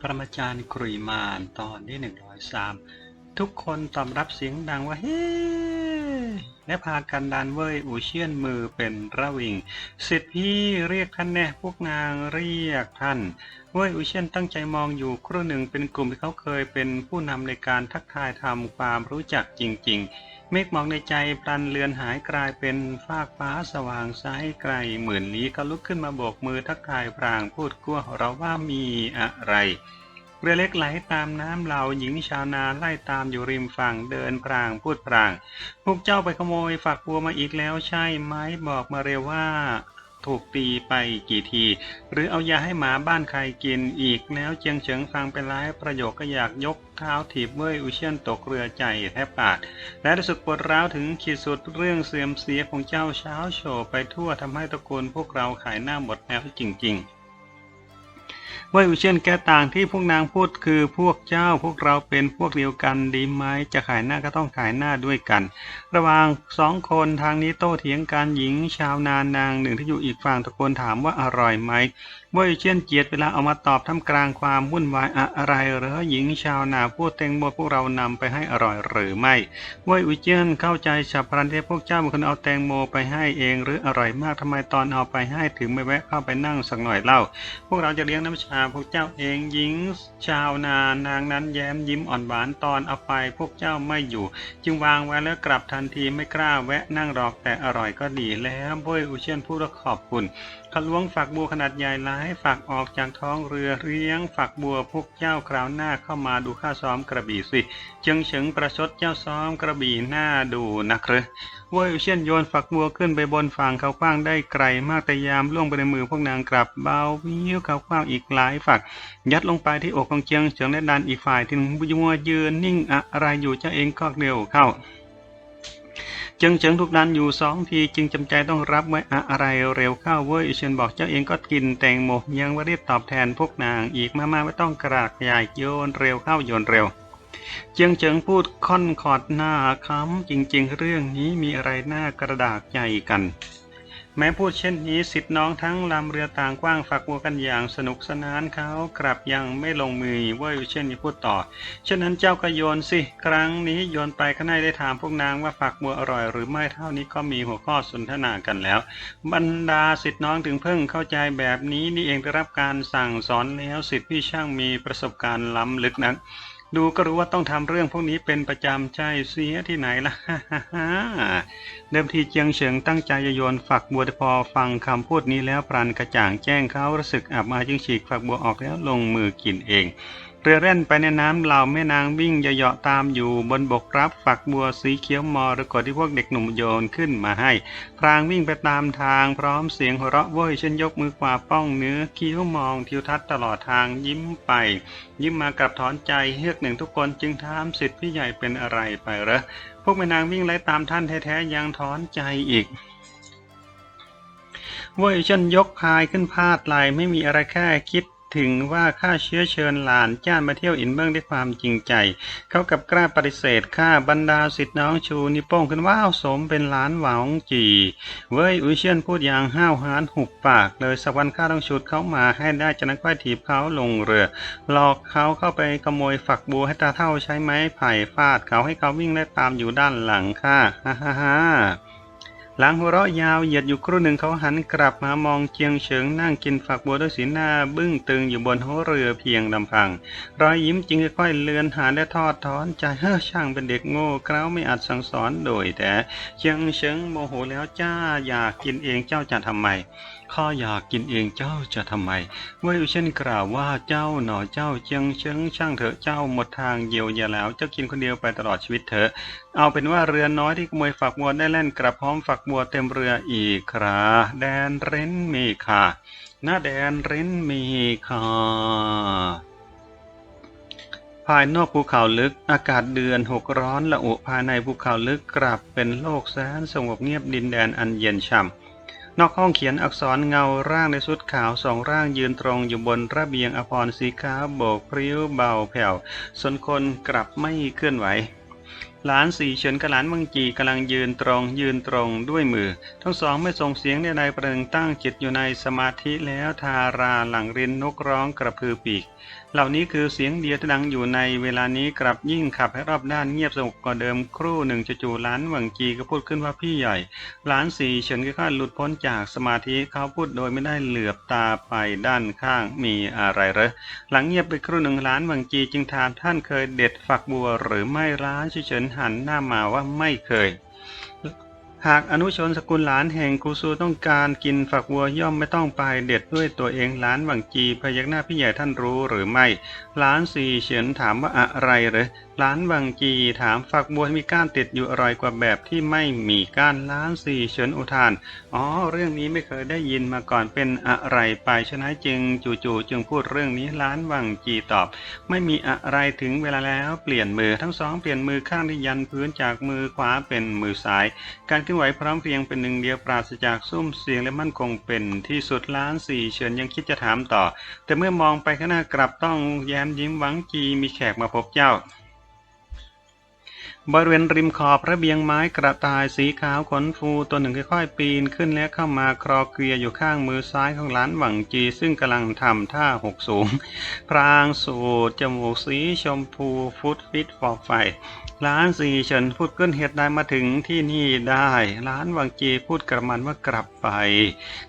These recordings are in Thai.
ปรมาจารย์กรุยมานตอนที่หนึ่งร้อยสามทุกคนตอบรับเสียงดังว่าเฮ้และพากันดันเว้ยอูเชียนมือเป็นระวิงสิทธิพี่เรียกท่านแน่พวกนางเรียกท่านเว้ยอูเชียนตั้งใจมองอยู่ครู่หนึ่งเป็นกลุ่มที่เขาเคยเป็นผู้นำในการทักทายทำความรู้จักจริง ๆ เมฆหมอกในใจพลันเลือนหายกลายเป็นฟากฟ้าสว่างใสไกล หมื่นลี้ก็ลุกขึ้นมาโบกมือทักทายพรางพูดกั้วเราว่ามีอะไร เรือเล็กไหลตามน้ำเหล่าหญิงชาวนาไล่ตามอยู่ริมฝั่งเดินพรางพูดพราง พวกเจ้าไปขโมยฝักบัวมาอีกแล้วใช่ไหมบอกมาเร็วว่า ถูกตีไปกี่ที หรือเอายาให้หมาบ้านใครกินอีกแล้วเจียงเฉิงฟังไปหลายประโยคก็อยากยกเท้าถีบเว้ยอุเชียนตกเรือใจแทบปาด และรู้สึกปวดร้าวถึงขีดสุดเรื่องเสื่อมเสียของเจ้าเช้าโฉบไปทั่วทำให้ตระกูลพวกเราขายหน้าหมดแล้วจริง ๆ ว่ยอุเชนแก้ต่างที่พวกนางพูดคือพวกเจ้าพวกเราเป็นพวกเดียวกันดีไหมจะขายหน้าก็ต้องขายหน้าด้วยกัน ระหว่างสองคนทางนี้โต้เถียงกันหญิงชาวนานนางหนึ่งที่อยู่อีกฝั่งตะโกนถามว่าอร่อยไหม เว่ยอุเชียนเจียดเวลาเอามาตอบท่ามกลางความวุ่นวายอะไรหรือหญิงชาวนาพูดเต็งหมพวกเรานำไปให้อร่อยหรือไม่เว่ยอุเชียนเข้าใจฉับพลันที่พวกเจ้าเป็นคนเอาแตงโมไปให้เองหรืออร่อยมากทำไมตอนเอาไปให้ถึงไม่แวะเข้าไปนั่งสักหน่อยเล่า พวกเราจะเลี้ยงน้ำชาพวกเจ้าเองหญิงชาวนานางนั้นแย้มยิ้มอ่อนหวานตอนเอาไปพวกเจ้าไม่อยู่ จึงวางไว้แล้วกลับทันทีไม่กล้าแวะนั่งรอกแต่อร่อยก็ดีแล้วโบยอุเชียนพูดและขอบคุณ ขลวงฝักบัวขนาดใหญ่หลายฝักออกจากท้องเรือเลี้ยงฝักบัวพวกเจ้าคราวหน้าเข้ามาดูข้าซ้อมกระบี่สิจึงเฉิงประชดเจ้าซ้อมกระบี่หน้าดูนะครับโวยอุเชียนโยนฝักบัวขึ้นไปบนฝั่งเขากว้างได้ไกลมากแต่ยามล่วงไปในมือพวกนางกลับเบาวิวเขากว้างอีกหลายฝัก ยัดลงไปที่อกของเจียงเฉิงและดันอีกฝ่ายที่ยัวยืนนิ่งอะไรอยู่เจ้าเองก็เร็วเข้า จึงเฉิงถูกดันอยู่สองทีจึงจำใจต้องรับไว้อะไรเร็วเข้าเว้ยเชียนบอกเจ้าเองก็กินแตงโมยังว่ารีบตอบแทนพวกนางอีกมามาไม่ต้องกระดากใหญ่โยนเร็วเข้าโยนเร็วเจียงเฉิงพูดค่อนขอดหน้าค้ำจริงๆ เรื่องนี้มีอะไรน่ากระดากใจกัน แม้พูดเช่นนี้สิทธิน้องทั้งลำเรือต่างกว้างฝักบัวกันอย่างสนุกสนานเขากลับยังไม่ลงมือเว้ยเช่นนี้พูดต่อฉะนั้นเจ้าก็โยนสิ ครั้งนี้โยนไปข้างในได้ถามพวกนางว่าฝักบัวอร่อยหรือไม่เท่านี้ก็มีหัวข้อสนทนากันแล้ว บรรดาสิทธิน้องถึงเพิ่งเข้าใจแบบนี้นี่เองได้รับการสั่งสอนแล้วสิทธิพี่ช่างมีประสบการณ์ล้ำลึกนัก ดูก็รู้ว่าต้องทำเรื่องพวกนี้เป็นประจำใช่เสียที่ไหนล่ะเดิมทีเจียงเฉิงตั้งใจจะโยนฝักบัวแต่พอฟังคำพูดนี้แล้วปรันกระจ่างแจ้งเขารู้สึกอับอายจึงฉีกฝักบัวออกแล้วลงมือกินเอง เรือแล่นไปในน้ำเหล่าแม่นางวิ่งเหยาะตามอยู่บนบกรับฝักบัวสีเขียวมอรกฏที่พวกเด็กหนุ่มโยนขึ้นมาให้ พรางวิ่งไปตามทางพร้อมเสียงหัวเราะโว้ยเช่นยกมือขวาป้องเนื้อคิ้วมองทิวทัศน์ตลอดทางยิ้มไป ยิ้มมากับถอนใจเฮือกหนึ่งทุกคนจึงถามสิทธิ์พี่ใหญ่เป็นอะไรไปเหรอพวกแม่นางวิ่งไล่ตามท่านแท้ๆยังถอนใจอีกเว้ยฉันยกพายขึ้นพาดไหลไม่มีอะไรแค่คิด ถึงว่าข้าเชื้อเชิญหลานจ้านมาเที่ยวอินเบิ้งด้วยความจริงใจ เขากับกล้าปฏิเสธข้าบรรดาสิทธิ์น้องชูนิโป้งขึ้นว้าวสมเป็นหลานหวังจีเว้ยอุเชียนพูดอย่างห้าวหาญหุบปาก เลยสักวันข้าต้องฉุดเขามาให้ได้จากนั้นค่อยถีบเขาลงเรือ หลอกเขาเข้าไปขโมยฝักบัวให้ตาเท่าใช้ไม้ไผ่ฟาดเขาให้เขาวิ่งไล่ตามอยู่ด้านหลังข้าฮ่าฮ่าฮ่า หลังหัวเราะยาวเหยียดอยู่ครู่หนึ่งเขาหันกลับมามองเจียงเฉิงนั่งกินฝักบัวด้วยสีหน้าบึ้งตึงอยู่บนหัวเรือเพียงลำพัง รอยยิ้มจึงค่อยๆเลือนหายและทอดถอนใจเฮ้อช่างเป็นเด็กโง่เกล้าไม่อาจสั่งสอนโดยแต่เจียงเฉิงโมโหแล้วจ้าอยากกินเองเจ้าจะทำไม ข้าอยากกินเองเจ้าจะทำไมเว่ยเช่นกล่าวว่าเจ้าหนอเจ้าเจียงเฉิงช่างเถอะเจ้าหมดทางเยียวยาแล้วเจ้ากินคนเดียวไปตลอดชีวิตเถอะ เอาเป็นว่าเรือน้อยที่ขโมยฝักบัวได้แล่นกลับพร้อมฝักบัวเต็มเรืออีกคราแดนเร้นมีค่ะหน้าแดนเร้นมีค่ะภายนอกภูเขาลึกอากาศเดือนหกร้อนละอุภายในภูเขาลึกกลับเป็นโลกแสนสงบเงียบดินแดนอันเย็นช่ำ นอกห้องเขียนอักษรเงาร่างในชุดขาวสองร่างยืนตรงอยู่บนระเบียงอภรสีขาวโบกพริ้วเบาแผ่วส่วนคนกลับไม่เคลื่อนไหวหลานสี่เฉินกับหลานวังจีกำลังยืนตรงยืนตรงด้วยมือ ทั้งสองไม่ส่งเสียงใดๆประหนึ่งตั้งจิตอยู่ในสมาธิแล้วทาราหลังรินนกร้องกระพือปีก เหล่านี้คือเสียงเดียวที่ดังอยู่ในเวลานี้กลับยิ่งขับให้รอบด้านเงียบสงบกว่าเดิมครู่หนึ่งจู่ๆหลานหวังจีก็พูดขึ้นว่าพี่ใหญ่หลานสี่เฉินค่อยหลุดพ้นจากสมาธิเขาพูดโดยไม่ได้เหลือบตาไปด้านข้างมีอะไรเหรอหลังเงียบไปครู่หนึ่งหลานหวังจีจึงถามท่านเคยเด็ดฝักบัวหรือไม่หล้านเฉินหันหน้ามาว่าไม่เคย หากอนุชนสกุลหลานแห่งกูซูต้องการกินฝักวัวย่อมไม่ต้องไปเด็ดด้วยตัวเองหลานหวังจีพยักหน้าพี่ใหญ่ท่านรู้หรือไม่หลานสี่เฉียนถามว่าอะไรเหรอ หลานหวังจีถามฝักบัวมีก้านติดอยู่อร่อยกว่าแบบที่ไม่มีก้านหลานสี่เฉินอุทาน อ๋อ เรื่องนี้ไม่เคยได้ยินมาก่อนเป็นอะไรไปฉนั้นจึงจู่ๆจึงพูดเรื่องนี้ล้านวังจีตอบ ไม่มีอะไรถึงเวลาแล้วเปลี่ยนมือทั้งสองเปลี่ยนมือข้างที่ยันพื้นจากมือขวาเป็นมือซ้าย การเคลื่อนไหวพร้อมเพรียงเป็นหนึ่งเดียวปราศจากซุ้มเสียงและมั่นคงเป็นที่สุดล้านสี่เฉินยังคิดจะถามต่อ แต่เมื่อมองไปข้างหน้ากลับต้องแย้มยิ้มหวังจีมีแขกมาพบเจ้า บริเวณริมขอบระเบียงไม้กระต่ายสีขาวขนฟูตัวหนึ่งค่อยๆ ปีนขึ้นและเข้ามาครอเกลียอยู่ข้างมือซ้ายของหลานหวังจี ซึ่งกำลังทำท่าหกสูง พรางสูดจมูกสีชมพูฟุตฟิตฟอกไฟ ร้านสี่เฉินพูดขึ้นเหตุใดมาถึงที่นี่ได้ร้านหวังจีพูดกระมันว่ากลับไป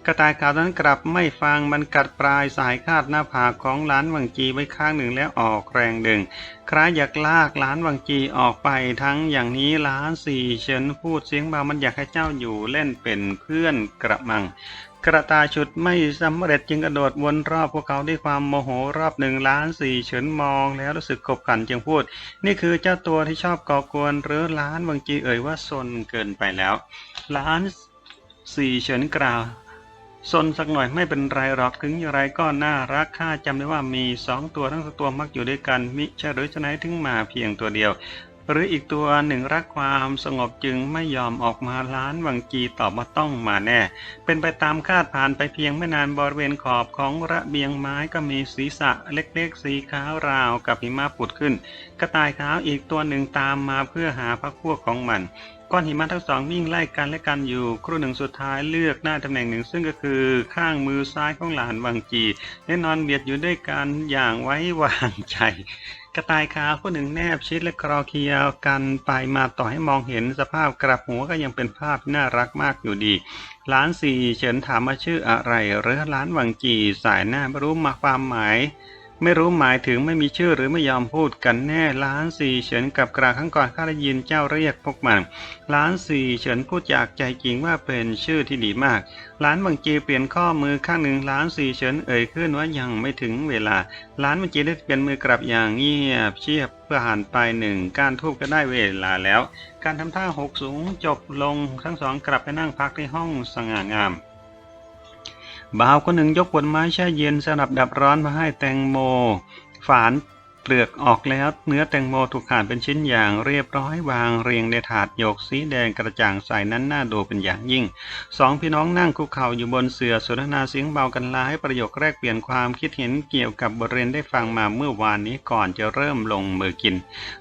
กระต่ายขาวนั้นกลับไม่ฟังมันกัดปลายสายคาดหน้าผากของหลานหวังจีไว้ข้างหนึ่งแล้วออกแรงดึงคล้ายอยากลากหลานวังจีออกไปทั้งอย่างนี้หลานสี่เฉินพูดเสียงเบามันอยากให้เจ้าอยู่เล่นเป็นเพื่อนกระมัง กระตายชุดไม่สำเร็จจึงกระโดดวนรอบพวกเขาด้วยความโมโหรอบหนึ่งล้านสี่เฉินมองแล้วรู้สึกขบขันจึงพูด นี่คือเจ้าตัวที่ชอบก่อกวนหรือล้านวังจีเอ่ยว่าซนเกินไปแล้ว ล้านสี่เฉินกล่าวซนสักหน่อยไม่เป็นไรหรอกถึงอย่างไรก็น่ารักข้าจำได้ว่ามีสองตัวทั้งสองตัวมักอยู่ด้วยกันมิใช่หรือจะไหนถึงมาเพียงตัวเดียว หรืออีกตัวหนึ่งรักความสงบจึงไม่ยอมออกมาล้านวังจีตอบว่าต้องมาแน่ เป็นไปตามคาดผ่านไปเพียงไม่นานบริเวณขอบของระเบียงไม้ก็มีศีรษะเล็กๆ สีขาวราวกับหิมะผุดขึ้น กระต่ายขาวอีกตัวหนึ่งตามมาเพื่อหาพักพวกของมันก้อนหิมะทั้งสองวิ่งไล่กันและกันอยู่ ครู่หนึ่งสุดท้ายเลือกหน้าตำแหน่งหนึ่ง ซึ่งก็คือข้างมือซ้ายของหลานวังจีและนอนเบียดอยู่ด้วยกันอย่างไว้วางใจ กระต่ายขาวผู้หนึ่งแนบชิดและครอเคลียวกันไปมาต่อให้มองเห็นสภาพกระหัวก็ยังเป็นภาพน่ารักมากอยู่ดีหลานสี่เฉินถามว่าชื่ออะไรหรือหลานวังจีสายหน้าไม่รู้มาความหมาย ไม่รู้หมายถึงไม่มีชื่อหรือไม่ยอมพูดกันแน่ล้านสี่เฉินกับกราครั้งก่อนข้าได้ยินเจ้าเรียกพวกมันล้านสี่เฉินพูดจากใจจริงว่าเป็นชื่อที่ดีมากล้านบางจีเปลี่ยนข้อมือข้างหนึ่งล้านสี่เฉินเอ่ยขึ้นว่ายังไม่ถึงเวลาล้านบางจีได้เปลี่ยนมือกลับอย่างเงียบเชียบเพื่อหันไปหนึ่งการทูบก็ได้เวลาแล้ว การทำท่าหกสูงจบลงทั้งสองกลับไปนั่งพักที่ห้องสง่างาม บ่าวคนหนึ่งยกผลไม้แช่เย็นสำหรับดับร้อนมาให้แตงโม ฝาน เปลือกออกแล้วเนื้อแตงโมถูกหั่นเป็นชิ้นอย่างเรียบร้อยวางเรียงในถาดหยกสีแดงกระจ่างใสนั้นน่าดูเป็นอย่างยิ่งสองพี่น้องนั่งคุกเข่าอยู่บนเสื่อสนทนาเสียงเบากันลาให้ประโยคแรกเปลี่ยนความคิดเห็นเกี่ยวกับบทเรียนได้ฟังมาเมื่อวานนี้ก่อนจะเริ่มลงมือกิน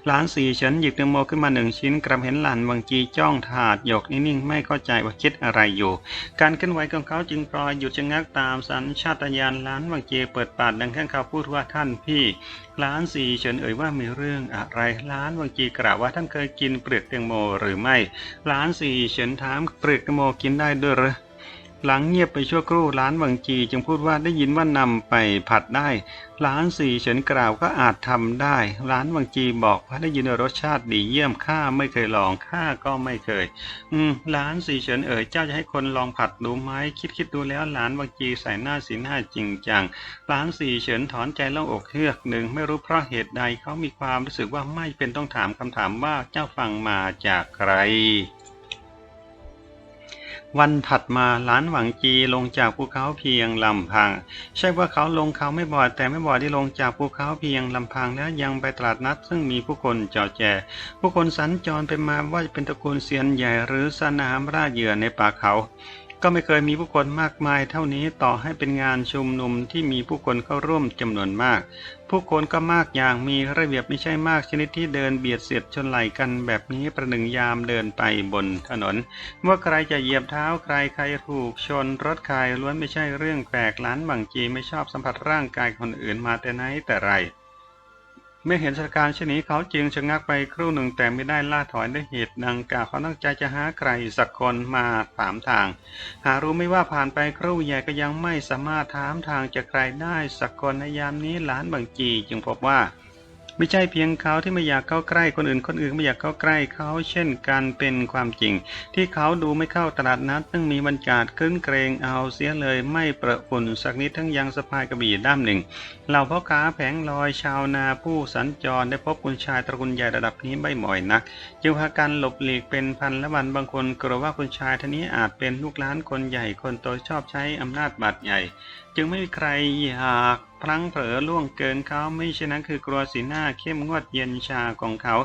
หลานสี่ฉันหยิบแตงโมขึ้นมาหนึ่งชิ้นกลับเห็นหลานวังจีจ้องถาดหยกนิ่งๆไม่เข้าใจว่าคิดอะไรอยู่ การเคลื่อนไหวของเขาจึงปล่อยหยุดชะงักตามสัญชาตญาณหลานวังจีเปิดปากดังข้างเขาพูดว่าท่านพี่ล้านสี่เฉินเอ่ยว่ามีเรื่องอะไรล้านวังจีกล่าวว่าท่านเคยกินเปลือกแตงโมหรือไม่ล้านสี่เฉินถามเปลือกแตงโมกินได้ด้วยหรือ หลังเงียบไปชั่วครู่ล้านวังจีจึงพูดว่าได้ยินว่านำไปผัดได้ ล้านสี่เฉินกล่าวก็อาจทำได้ ล้านวังจีบอกว่าได้ยินรสชาติดีเยี่ยมข้าไม่เคยลองข้าก็ไม่เคย อืมล้านสี่เฉินเอ๋ยเจ้าจะให้คนลองผัดดูไหมคิดคิดดูแล้วล้านวังจีใส่หน้าสีหน้าจริงจังล้านสี่เฉินถอนใจล่องอกเฮือกหนึ่งไม่รู้เพราะเหตุใดเขามีความรู้สึกว่าไม่เป็นต้องถามคำถามว่าเจ้าฟังมาจากใคร วันถัดมาหลานหวังจีลงจากภูเขาเพียงลำพัง ใช่ว่าเขาลงเขาไม่บ่อยแต่ไม่บ่อยที่ลงจากภูเขาเพียงลำพังแล้วยังไปตลาดนัดซึ่งมีผู้คนจอแจผู้คนสัญจรไปมาว่าจะเป็นตระกูลเซียนใหญ่หรือสนามราเหยื่อในป่าเขา ก็ไม่เคยมีผู้คนมากมายเท่านี้ต่อให้เป็นงานชุมนุมที่มีผู้คนเข้าร่วมจำนวนมาก ผู้คนก็มากอย่างมีระเบียบไม่ใช่มากชนิดที่เดินเบียดเสียดชนไหลกันแบบนี้ประหนึ่งยามเดินไปบนถนนเมื่อใครจะเหยียบเท้าใครใครถูกชนรถใครล้วนไม่ใช่เรื่องแปลกล้านบางจีไม่ชอบสัมผัสร่างกายคนอื่นมาแต่ไหนแต่ไร เมื่อเห็นสถานการณ์เช่นนี้เขาจึงชะงักไปครู่หนึ่งแต่ไม่ได้ล่าถอยด้วยเหตุดังกล่าวเขาตั้งใจจะหาใครสักคนมาถามทาง หารู้ไม่ว่าผ่านไปครู่ใหญ่ก็ยังไม่สามารถถามทางจากใครได้สักคนในยามนี้หลานบางจีจึงพบว่า ไม่ใช่เพียงเขาที่ไม่อยากเข้าใกล้คนอื่น คนอื่นไม่อยากเข้าใกล้เขาเช่นกันเป็นความจริง ที่เขาดูไม่เข้าตลาดนัดซึ่งมีบรรยากาศคลื้นเกรงเอาเสียเลยไม่ประปุ่นสักนิดทั้งยังสะพายกระบี่ด้ามหนึ่งเหล่าพ่อค้าแผงลอยชาวนาผู้สัญจรได้พบคุณชายตระกูลใหญ่ระดับนี้ไม่บ่อยนักจึงพากันหลบหลีกเป็นพันละวันบางคนกลัวว่าคุณชายท่านนี้อาจเป็นลูกหลานคนใหญ่คนโตชอบใช้อำนาจบาดใหญ่จึงไม่มีใครอยากพลั้งเผลอล่วงเกินเขาไม่เช่นนั้นคือกลัวสีหน้าเข้มงวดเย็นชาของเขา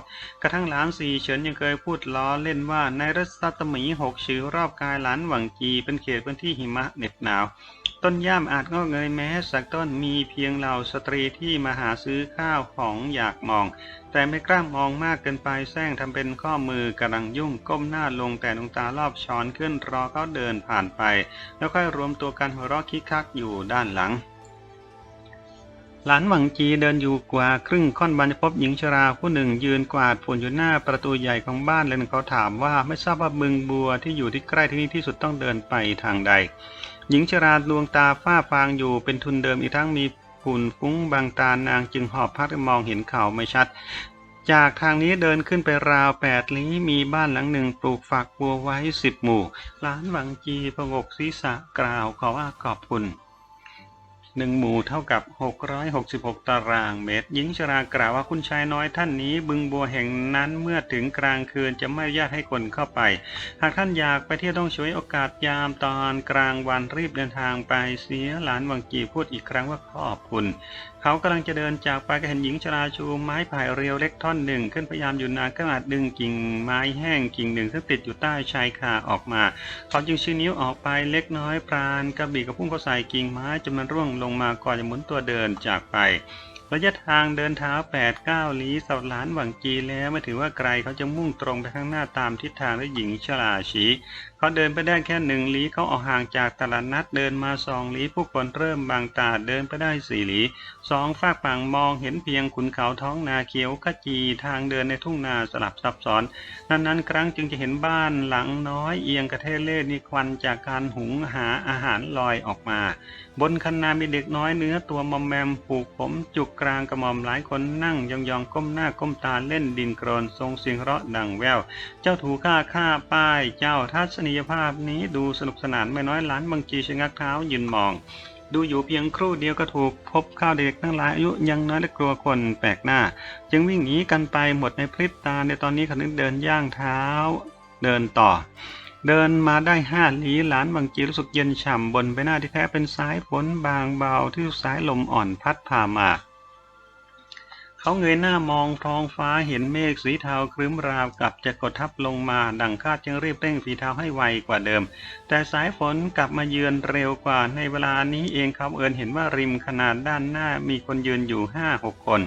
กระทั่งหลานสีเฉินยังเคยพูดล้อเล่นว่าในรัศตมีหกชื่อรอบกายหลานหวังจีเป็นเขตพื้นที่หิมะเหน็บหนาว ต้นย่ามอาจงอกเงยแม้สักต้นมีเพียงเหล่าสตรีที่มาหาซื้อข้าวของอยากมอง แต่ไม่กล้ามองมากเกินไปแซงทำเป็นข้อมือกำลังยุ่งก้มหน้าลงแต่ดวงตารอบช้อนขึ้นรอเขาเดินผ่านไป แล้วค่อยรวมตัวกันหัวเราะคิกคักอยู่ด้านหลัง หลานหวังจีเดินอยู่กว่าครึ่งค่อนบันจะพบหญิงชราผู้หนึ่งยืนกวาดฝุ่นอยู่หน้าประตูใหญ่ของบ้านเลยเขาถามว่าไม่ทราบว่าบึงบัวที่อยู่ที่ใกล้ที่นี่ที่สุดต้องเดินไปทางใด หญิงชราดวงตาฝ้าฟางอยู่เป็นทุนเดิมอีกทั้งมีฝุ่นฟุ้งบางตานางจึงหอบพัดมองเห็นเขาไม่ชัด จากทางนี้เดินขึ้นไปราวแปดลี้มีบ้านหลังหนึ่งปลูกฝักบัวไว้สิบหมู่หลานหวังจีพงกศีรษะกล่าวขอว่าขอบคุณ หนึ่งหมู่เท่ากับ 666 ตารางเมตร หญิงชรากล่าวว่าคุณชายน้อยท่านนี้ บึงบัวแห่งนั้นเมื่อถึงกลางคืนจะไม่อนุญาตให้คนเข้าไป หากท่านอยากไปเที่ยวต้องช่วยโอกาสยามตอนกลางวันรีบเดินทางไปเสียหลานวังกีพูดอีกครั้งว่าขอบคุณเขากำลังจะเดินจากไปก็เห็นหญิงชราชูไม้ไผ่เรียวเล็กท่อนหนึ่ง ขึ้นพยายามอยู่นานก็อาจดึงกิ่งไม้แห้งกิ่งหนึ่ง ซึ่งติดอยู่ใต้ชายคาออกมา เขาจึงชี้นิ้วออกไปเล็กน้อยปราณกระบี่กับพุ่งเข้าใส่กิ่งไม้จนมันร่วงลงมาก่อนจะหมุนตัวเดินจากไประยะทางเดินเท้า8 9ลี้สับหลานหวังจีแล้วไม่ถือว่าไกลเขาจะมุ่งตรงไปข้างหน้าตามทิศทางที่หญิงชราชีเขาเดินไปได้แค่หนึ่งลี้เขาออกห่างจากตลาดนัดเดินมาสองลี้ผู้คนเริ่มบางตาเดินไปได้สี่ลี้สองฝากฝั่งมองเห็นเพียงขุนเขาท้องนาเขียวขจีทางเดินในทุ่งนาสลับซับซ้อน นั้นๆ ครั้งจึงจะเห็นบ้านหลังน้อยเอียงกระเทเล่นี่ควันจากการหุงหาอาหารลอยออกมา บนคันนามีเด็กน้อยเนื้อตัวมอมแมมผูกผมจุกกลางกระหม่อมหลายคนนั่งยองๆก้มหน้าก้มตาเล่นดินโครนทรงเสียงเราะดังแวว เจ้าถูกล้าฆ่าป้ายเจ้าทัศนียภาพนี้ดูสนุกสนานไม่น้อยล้านบางจีชะงักเท้ายืนมอง ดูอยู่เพียงครู่เดียวก็ถูกพบข้าวเด็กทั้งหลายอายุยังน้อยและกลัวคนแปลกหน้า จึงวิ่งหนีกันไปหมดในพริบตาในตอนนี้เขานึกเดินย่างเท้า เดินต่อเดินมาได้ห้าลี้หลานบางจีรู้สึกเย็นฉ่ำบนใบหน้าที่แท้เป็นสายฝนบางเบาที่สายลมอ่อนพัดผ่ามา เขาเงยหน้ามองท้องฟ้าเห็นเมฆสีเทาครึ้มราวกับจะกดทับลงมา ดังคาดจึงรีบเร่งฝีเท้าให้ไวกว่าเดิม แต่สายฝนกลับมาเยือนเร็วกว่าในเวลานี้เองเขาเอินเห็นว่าริมขนาดด้านหน้ามีคนยืนอยู่ห้าหกคน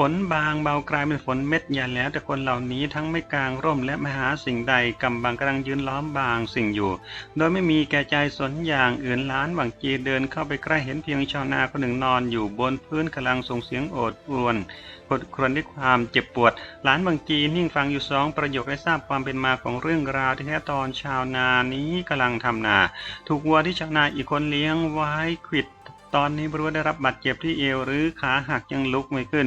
ฝนบางเบากลายเป็นฝนเม็ดใหญ่แล้ว แต่คนเหล่านี้ทั้งไม่กลางร่มและไม่หาสิ่งใดกำบังกำลังยืนล้อมบางสิ่งอยู่ โดยไม่มีแก่ใจสนอย่างอื่นล้านหวังจีเดินเข้าไปใกล้เห็นเพียงชาวนาคนหนึ่งนอนอยู่บนพื้นกำลังส่งเสียงโอดอวนกดครวญด้วยความเจ็บปวด หลานบางจีนิ่งฟังอยู่สองประโยคและทราบความเป็นมาของเรื่องราวที่แท้ตอนชาวนานี้กำลังทำนา ถูกวัวที่ชาวนาอีกคนเลี้ยงไว้ขิด ตอนนี้บรู้ได้รับบาดเจ็บที่เอวหรือขาหักยังลุกไม่ขึ้น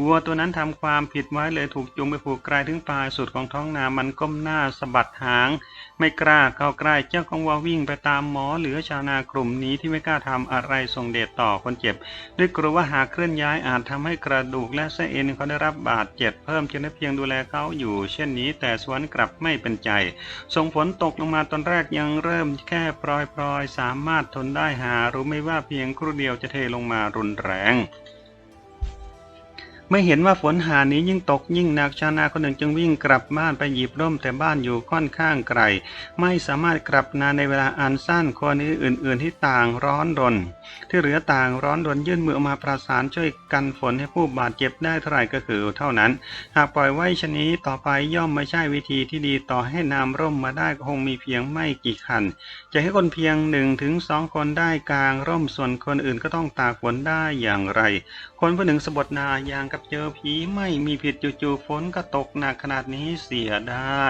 วัวตัวนั้นทำความผิดไว้เลยถูกจูงไปผูกไกลถึงปลายสุดของท้องนา มันก้มหน้าสะบัดหาง ไม่กล้าเข้าใกล้เจ้าของวัววิ่งไปตามหมอเหลือชาวนากลุ่มนี้ที่ไม่กล้าทำอะไรส่งเดชต่อคนเจ็บ ด้วยกลัวว่าหากเคลื่อนย้ายอาจทำให้กระดูกและเส้นเอ็นเขาได้รับบาดเจ็บเพิ่มจึงได้เพียงดูแลเขาอยู่ เช่นนี้แต่สวนกลับไม่เป็นใจ ส่งฝนตกลงมาตอนแรกยังเริ่มแค่ปลอยๆ สามารถทนได้หารู้ไม่ว่าเพียงครู่เดียวจะเทลงมารุนแรง เมื่อเห็นว่าฝนหานี้ยิ่งตกยิ่งหนักชาวนาคนหนึ่งจึงวิ่งกลับบ้านไปหยิบร่มแต่บ้านอยู่ค่อนข้างไกล ไม่สามารถกลับนาในเวลาอันสั้นคนอื่น ๆ ที่ต่างร้อนรนที่เหลือต่างร้อนรนยื่นมือออกมาประสานช่วยกันฝนให้ผู้บาดเจ็บได้เท่าไหร่ก็คือเท่านั้น หากปล่อยไว้ชนี้ต่อไปย่อมไม่ใช่วิธีที่ดีต่อให้นำร่มมาได้คงมีเพียงไม่กี่คัน จะให้คนเพียงหนึ่งถึงสองคนได้กลางร่มส่วนคนอื่นก็ต้องตากฝนได้อย่างไร คนผู้หนึ่งสบดนาอย่างกับเจอผีไม่มีผิดจู่ๆฝนก็ตกหนักขนาดนี้เสียได้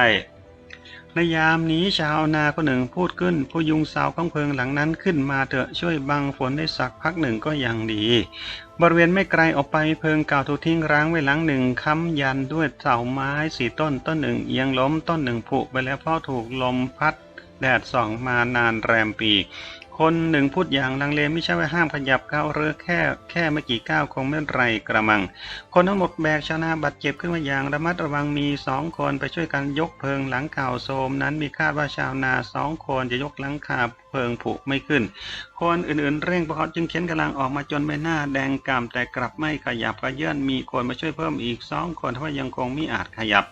ในยามนี้ชาวนาคนหนึ่งพูดขึ้น ผู้ยุงสาวของเพิงหลังนั้นขึ้นมาเถอะช่วยบังฝนได้สักพักหนึ่งก็ยังดี บริเวณไม่ไกลออกไปเพิงเก่าถูกทิ้งร้างไว้หลังหนึ่งค้ำยันด้วยเสาไม้สี่ต้นต้นหนึ่งเอียงล้มต้นหนึ่งผุไปแล้วเพราะถูกลมพัดแดดส่องมานานแรมปี คนหนึ่งพูดอย่างลังเลไม่ใช่ว่าห้ามขยับก้าวเรือแค่แค่ไม่กี่ก้าวคงไม่ไรกระมัง คนทั้งหมดแบกชาวนาบาดเจ็บขึ้นมาอย่างระมัดระวังมีสองคนไปช่วยกันยกเพิงหลังเก่าโทมนั้นมีคาดว่าชาวนาสองคนจะยกหลังคาเพิงผุไม่ขึ้น คนอื่นๆ เร่งประคองจึงเข็นกำลังออกมาจนใบหน้าแดงกำแต่กลับไม่ขยับกระเยื่อนมีคนมาช่วยเพิ่มอีกสองคนทว่ายังคงมิอาจขยับ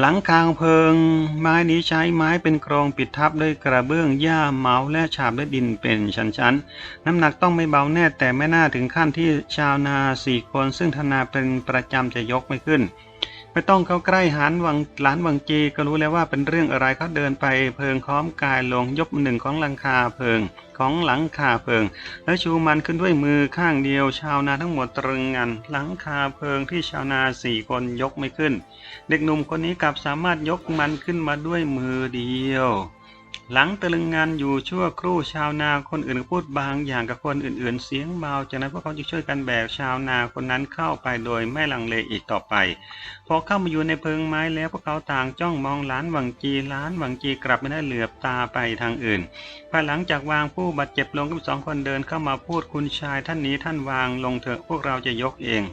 หลังคางเพิง ไม้นี้ใช้ไม้เป็นโครงปิดทับด้วยกระเบื้องหญ้าเมาและฉาบด้วยดินเป็นชั้นๆ น้ำหนักต้องไม่เบาแน่แต่ไม่น่าถึงขั้นที่ชาวนาสี่คนซึ่งทนาเป็นประจำจะยกไม่ขึ้น ไม่ต้องเข้าใกล้หานวังหลานวังจีก็รู้แล้วว่าเป็นเรื่องอะไรเขาเดินไปเพิงค้อมกายลงยกหนึ่งของหลังคาเพิงของหลังคาเพิง แล้วชูมันขึ้นด้วยมือข้างเดียว ชาวนาทั้งหมดตรึงงัน หลังคาเพิงที่ชาวนาสี่คนยกไม่ขึ้น เด็กหนุ่มคนนี้กลับสามารถยกมันขึ้นมาด้วยมือเดียว หลังตะลึงงานอยู่ชั่วครู่ชาวนาคนอื่นพูดบางอย่างกับคนอื่นๆ เสียงเบาจากนั้นพวกเขาจะช่วยกันแบกชาวนาคนนั้นเข้าไปโดยไม่ลังเลอีกต่อไปพอเข้ามาอยู่ในเพิงไม้แล้วพวกเขาต่างจ้องมองหลานหวังจีหลานหวังจีกลับไม่ได้เหลือบตาไปทางอื่นภายหลังจากวางผู้บาดเจ็บลงกับสองคนเดินเข้ามาพูดคุณชายท่านนี้ท่านวางลงเถอะพวกเราจะยกเอง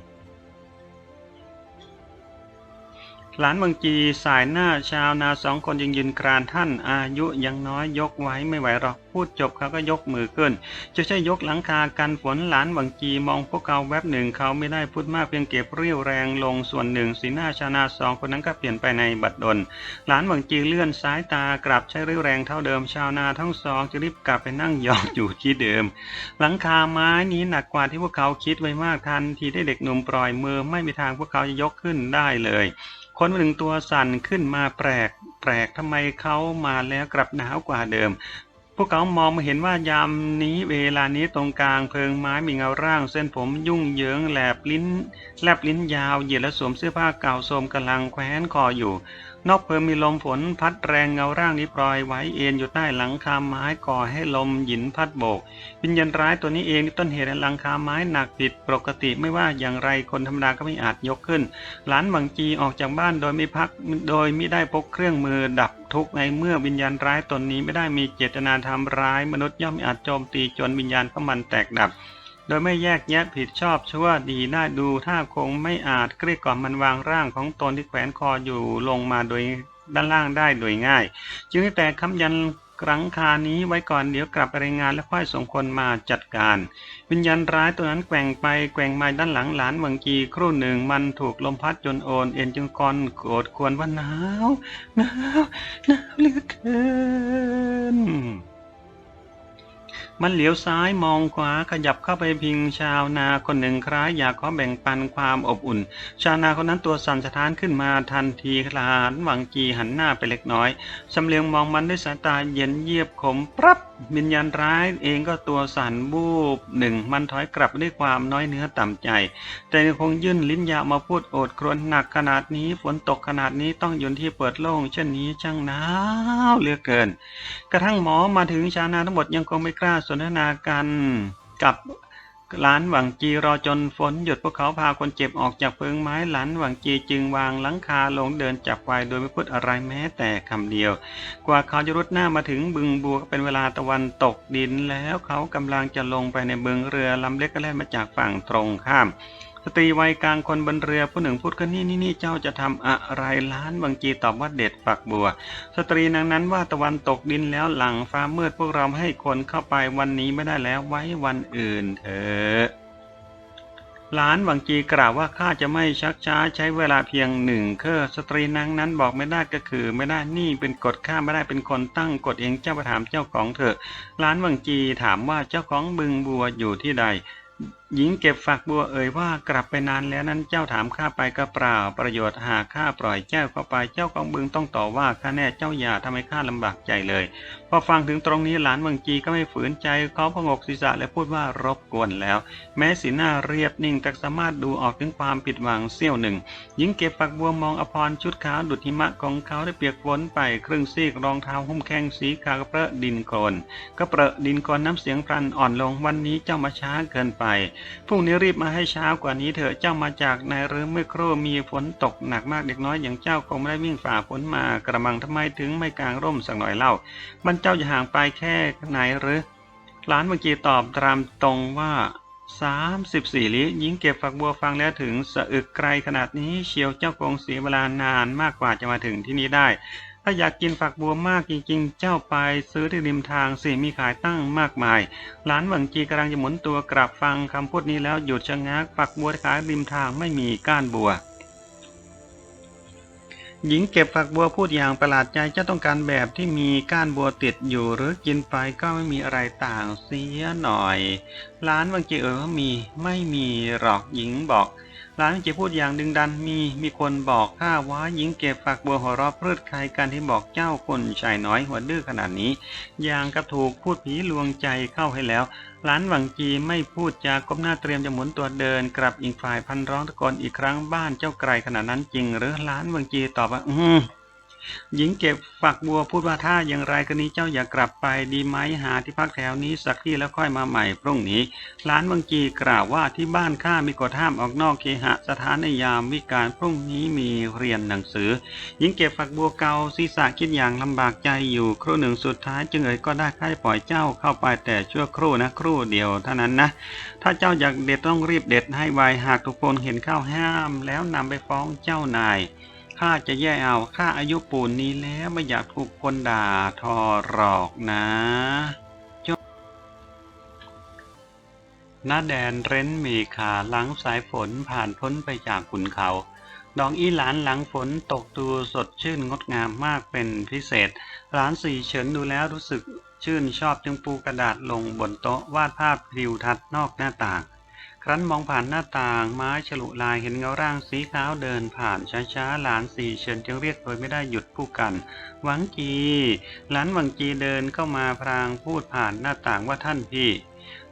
หลานบางจีสายหน้าชาวนาสองคนยังยืนกรานท่านอายุยังน้อยยกไว้ไม่ไหวหรอกพูดจบเขาก็ยกมือขึ้น จะใช่ยกหลังคากันฝนหลานบางจีมองพวกเขาแวบหนึ่งเขาไม่ได้พูดมากเพียงเก็บเรี่ยวแรงลงส่วนหนึ่งสีหน้าชาวนาสองคนนั้นก็เปลี่ยนไปในบัดดลหลานบางจีเลื่อนสายตากลับใช้เรี่ยวแรงเท่าเดิมชาวนาทั้งสองจะรีบกลับไปนั่งยองอยู่ที่เดิม หลังคาไม้นี้หนักกว่าที่พวกเขาคิดไว้มากทันทีได้เด็กหนุ่มปล่อยมือไม่มีทางพวกเขาจะยกขึ้นได้เลย คนหนึ่งตัวสั่นขึ้นมาแปลก แปลกทำไมเขามาแล้วกลับหนาวกว่าเดิม พวกเขามองมาเห็นว่ายามนี้เวลานี้ตรงกลางเพิงไม้มีเงาร่างเส้นผมยุ่งเหยิงแหลบลิ้น แลบลิ้นยาวเหยียดและสวมเสื้อผ้าเก่าโทรมกำลังแคว้นคออยู่ นอกเพิงมีลมฝนพัดแรงเงาร่างนี้ปล่อยไว้เอ็นอยู่ใต้หลังคาไม้ก่อให้ลมหยินพัดโบก วิญญาณร้ายตัวนี้เองต้นเหตุหลังคาไม้หนักผิดปกติไม่ว่าอย่างไรคนธรรมดาก็ไม่อาจยกขึ้น หลานบังจีออกจากบ้านโดยไม่พักโดยไม่ได้พกเครื่องมือดับทุกข์ในเมื่อวิญญาณร้ายตนนี้ไม่ได้มีเจตนาทำร้าย มนุษย์ย่อมไม่อาจโจมตีจนวิญญาณของมันแตกดับ ดยไม่แยกแยะผิดชอบชั่วดีน่าดูถ้าคงไม่อาจเกลี้ยกล่อมมันวางร่างของตนที่แขวนคออยู่ลงมาโดยด้านล่างได้โดยง่าย จึงได้แต่คำยันกรังคานี้ไว้ก่อนเดี๋ยวกลับไปรายงานและค่อยส่งคนมาจัดการ วิญญาณร้ายตัวนั้นแกว่งไปแกว่งมาด้านหลังหลานวังกีครู่หนึ่งมันถูกลมพัดจนโอนเอ็นจึงกรโกรธควรว่าหนาวหนาวหนาวเหลือเกิน มันเหลียวซ้ายมองขวาขยับเข้าไปพิงชาวนาคนหนึ่งคล้ายอยากขอแบ่งปันความอบอุ่น ชาวนาคนนั้นตัวสั่นสะท้านขึ้นมาทันทีคลานหวังจีหันหน้าไปเล็กน้อยสำเลียงมองมันด้วยสายตาเย็นเยียบขมปรับ วิญญาณร้ายเองก็ตัวสั่นบูบหนึ่งมันถอยกลับด้วยความน้อยเนื้อต่ำใจ แต่ยังคงยื่นลิ้นยาวมาพูดโอดครวญหนักขนาดนี้ฝนตกขนาดนี้ต้องยืนที่เปิดโล่งเช่นนี้ช่างหนาวเหลือเกิน กระทั่งหมอมาถึงชาวนาทั้งหมดยังคงไม่กล้าสนทนากันกับ หลานหวังจีรอจนฝนหยุดพวกเขาพาคนเจ็บออกจากเพิงไม้หลานหวังจีจึงวางหลังคาลงเดินจับไฟโดยไม่พูดอะไรแม้แต่คำเดียว กว่าเขาจะรุดหน้ามาถึงบึงบัวก็เป็นเวลาตะวันตกดินแล้วเขากำลังจะลงไปในบึงเรือลำเล็กก็แล่นมาจากฝั่งตรงข้าม สตรีวัยกลางคนบนเรือผู้หนึ่งพูดขึ้นนี่นี่นี่เจ้าจะทำอะไรล้านบางจีตอบว่าเด็ดฝักบัว สตรีนางนั้นว่าตะวันตกดินแล้วหลังฟ้ามืดพวกเราให้คนเข้าไปวันนี้ไม่ได้แล้วไว้วันอื่นเถอะหลานวังจีกล่าวว่าข้าจะไม่ชักช้าใช้เวลาเพียงหนึ่งเคอสตรีนางนั้นบอกไม่ได้ก็คือไม่ได้นี่เป็นกฎข้าไม่ได้เป็นคนตั้งกฎเองเจ้าไปถามเจ้าของเถอะหลานวังจีถามว่าเจ้าของบึงบัวอยู่ที่ใด หญิงเก็บฝักบัวเอ่ยว่ากลับไปนานแล้วนั้นเจ้าถามข้าไปก็เปล่า ประโยชน์หากข้าปล่อยเจ้าเข้าไปเจ้าของบึงต้องต่อว่าข้าแน่เจ้าอย่าทำให้ข้าลำบากใจเลย พอฟังถึงตรงนี้หลานวังจีก็ไม่ฝืนใจเขาพงกศีรษะและพูดว่ารบกวนแล้ว แม้สีหน้าเรียบนิ่งแต่สามารถดูออกถึงความผิดหวังเสี้ยวหนึ่ง หญิงเก็บฝักบัวมองอภรชุดขาวดุจหิมะของเขาได้เปียกฝนไปครึ่งซีกรองเท้าหุ้มแข้งสีขาวกระเปรอะดินโคลนก็เปรอะดินโคลนน้ำเสียงพรันอ่อนลงวันนี้เจ้ามาช้าเกินไปพรุ่งนี้รีบมาให้เช้ากว่านี้เถอะเจ้ามาจากในหรือเมื่อครู่มีฝนตกหนักมากเด็กน้อยอย่างเจ้าคงไม่ได้วิ่งฝ่าฝนมากระมังทำไมถึงไม่กางร่มสักหน่อยเล่ามันเจ้าจะห่างไปแค่ไหนหรือหลานเมื่อกี้ตอบตามตรงว่าสามสิบสี่ลี้หญิงเก็บฝักบัวฟังแล้วถึงสะอึกไกลขนาดนี้เชียวเจ้าคงเสียเวลานานมากกว่าจะมาถึงที่นี่ได้ ถ้าอยากกินฝักบัวมากจริงๆ เจ้าไปซื้อที่ริมทางสิมีขายตั้งมากมายหลานหวังจีกำลังจะหมุนตัวกลับฟังคำพูดนี้แล้วหยุดชะงักฝักบัวขายริมทางไม่มีก้านบัว หญิงเก็บฝักบัวพูดอย่างประหลาดใจเจ้าต้องการแบบที่มีก้านบัวติดอยู่หรือกินไปก็ไม่มีอะไรต่างเสียหน่อย ร้านบางจีเออว่ามีไม่มีหรอกหญิงบอก ร้านบางจีพูดอย่างดึงดันมีมีคนบอกข้าว่าหญิงเก็บฝักบัวหัวรอบเพลิดใครกันที่บอกเจ้าคนชายน้อยหัวดื้อขนาดนี้ อย่างกระถูกพูดผีลวงใจเข้าให้แล้วหลานหวังจีไม่พูดจากก้มหน้าเตรียมจะหมุนตัวเดิน กลับอีกฝ่ายพันร้องตะโกนอีกครั้งบ้านเจ้าไกลขนาดนั้นจริง หรือหลานหวังจีตอบว่า อืม หญิงเก็บฝักบัวพูดว่าถ้าอย่างไรก็นี้เจ้าอย่ากกลับไปดีไหมหาที่พักแถวนี้สักที่แล้วค่อยมาใหม่พรุ่งนี้หลานวังจีกล่าวว่าที่บ้านข้ามีกฎห้ามออกนอกเคหสถานในยามวิการพรุ่งนี้มีเรียนหนังสือ หญิงเก็บฝักบัวเกาศีรษะคิดอย่างลำบากใจอยู่ ครู่หนึ่งสุดท้ายจึงเอ่ยก็ได้ค่ายปล่อยเจ้าเข้าไปแต่ชั่วครู่นะครู่เดียวเท่านั้นนะ ถ้าเจ้าอยากเด็ดต้องรีบเด็ดให้ไวหากทุกคนเห็นข้าวห้าม แล้วนำไปฟ้องเจ้านาย ข้าจะแย่เอาข้าอายุปูนนี้แล้วไม่อยากถูกคนด่าทอหรอกนะหน้าแดนเร้นเมฆาหลังสายฝนผ่านพ้นไปจากขุนเขา ดองอีหลานหลังฝนตกดูสดชื่นงดงามมากเป็นพิเศษ หลานสี่เฉินดูแล้วรู้สึกชื่นชอบจึงปูกระดาษลงบนโต๊ะวาดภาพทิวทัศน์นอกหน้าต่าง ครั้นมองผ่านหน้าต่างไม้ฉลุลายเห็นเงาร่างสีขาวเดินผ่านช้าๆหลานสี่เฉินจึงเรียกโดยไม่ได้หยุดผู้กัน หวังจี หลานหวังจีเดินเข้ามาพรางพูดผ่านหน้าต่างว่าท่านพี่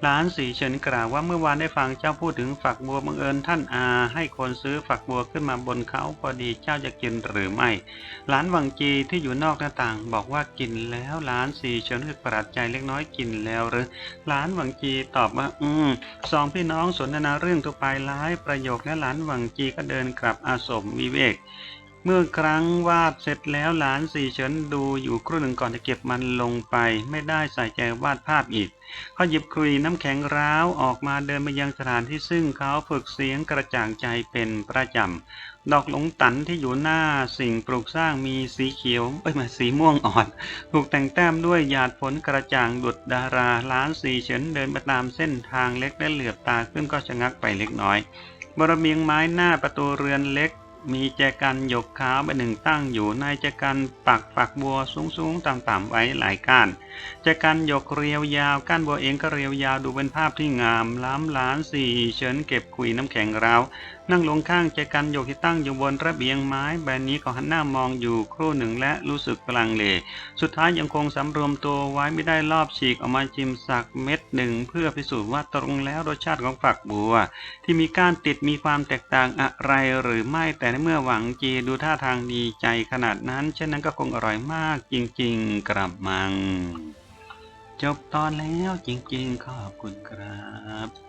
หลานสีเฉินกล่าวว่าเมื่อวานได้ฟังเจ้าพูดถึงฝักบัวบังเอิญท่านอา ให้คนซื้อฝักบัวขึ้นมาบนเขาพอดีเจ้าจะกินหรือไม่ หลานหวังจีที่อยู่นอกหน้าต่างบอกว่ากินแล้วหลานสีเฉินคือประหลาดใจเล็กน้อยกินแล้วหรือ หลานหวังจีตอบว่า อืมสองพี่น้องสนทนาเรื่องทั่วไปหลายประโยคและหลานหวังจีก็เดินกลับอาสมวิเวก เมื่อครั้งวาดเสร็จแล้วหลานสี่เฉินดูอยู่ครู่หนึ่งก่อนจะเก็บมันลงไป ไม่ได้ใส่ใจวาดภาพอีก เขาหยิบครุยน้ำแข็งร้าวออกมาเดินไปยังสถานที่ซึ่งเขาฝึกเสียงกระจ่างใจเป็นประจำ ดอกหลงตันที่อยู่หน้าสิ่งปลูกสร้างมีสีเขียว เอ้ยมาสีม่วงอ่อน ถูกแต่งแต้มด้วยหยาดฝนกระจ่างดุดดาราล้านสี่เฉินเดินไปตามเส้นทางเล็กและเหลือบตาขึ้นก็ชะงักไปเล็กน้อย บระเบียงไม้หน้าประตูเรือนเล็ก มีแจกันหยกขาวใบหนึ่งตั้งอยู่ในแจกันปักฝักบัวสูงๆต่ำๆไว้หลายก้านแจกันหยกเรียวยาวก้านบัวเองก็เรียวยาวดูเป็นภาพที่งาม ล้ำล้านสี่เฉินเก็บคุยน้ำแข็งราวนั่งลงข้างแจกันหยกที่ตั้งอยู่บนระเบียงไม้ใบนี้ก็หันหน้ามองอยู่ครู่หนึ่งและรู้สึกกลังเล สุดท้ายยังคงสำรวมตัวไว้ไม่ได้รอบฉีกออกมาชิมสักเม็ดหนึ่ง เพื่อพิสูจน์ว่าตรงแล้วรสชาติของฝักบัว ที่มีก้านติดมีความแตกต่างอะไรหรือไม่แต่ในเมื่อหวังจีดูท่าทางดีใจขนาดนั้นเช่นนั้นก็คงอร่อยมากจริง ๆกระมัง จบตอนแล้วจริงๆ ขอบคุณครับ